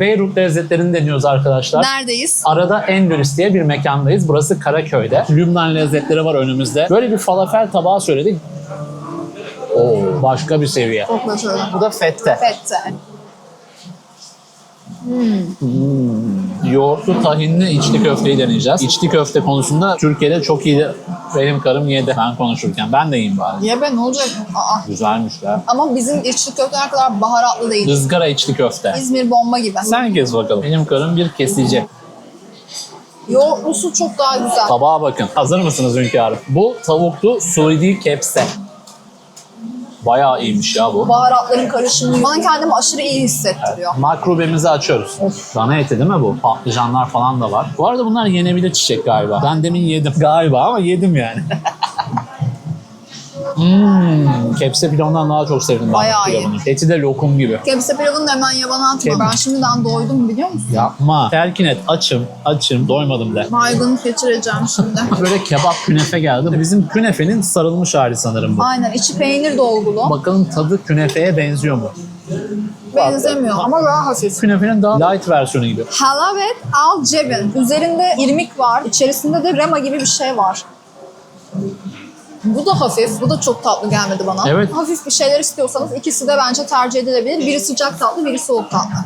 Beyrut lezzetlerini deniyoruz arkadaşlar. Neredeyiz? Arada Endülüs diye bir mekandayız. Burası Karaköy'de. Lübnan lezzetleri var önümüzde. Böyle bir falafel tabağı söyledik. Oo, başka bir seviye. Çok başarılı. Bu da fette. Fette. Yoğurtlu tahinli içli köfteyi deneyeceğiz. İçli köfte konusunda Türkiye'de çok iyi. Benim karım yedi ben konuşurken. Ben de yiyeyim bari. Ye be ne olacak? Aa. Güzelmiş ya. Ama bizim içli köfteler kadar baharatlı değil. Izgara içli köfte. İzmir bomba gibi. Sen kes bakalım. Benim karım bir kesici. Yoğurtlusu çok daha güzel. Tabağa bakın. Hazır mısınız hünkârım? Bu tavuklu Suudi kepse. Bayağı iyiymiş ya bu. Baharatların karışımı bana kendimi aşırı iyi hissettiriyor. Makrubemizi açıyoruz. Dana eti değil mi bu? Patlıcanlar falan da var. Bu arada bunlar yenebilir çiçek galiba. Ben demin yedim. Galiba ama yedim yani. Hmm, kepse pilavından daha çok sevdim ben Bayağı bu iyi. pilavını. Eti de lokum gibi. Kepse pilavını da hemen yabana atma. Kep- Ben şimdiden doydum biliyor musun? Yapma. Terkin et. Açım. Açım. Doymadım de. Baygınlık geçireceğim şimdi. Böyle kebap künefe geldi. Bizim künefenin sarılmış hali sanırım bu. Aynen içi peynir dolgulu. Bakalım tadı künefeye benziyor mu? Benzemiyor ama daha hafif. Künefenin daha light versiyonu gibi. Halavet al cebin. Üzerinde irmik var. İçerisinde de rema gibi bir şey var. Bu da hafif. Bu da çok tatlı gelmedi bana. Evet. Hafif bir şeyler istiyorsanız ikisi de bence tercih edilebilir. Biri sıcak tatlı, biri soğuk tatlı.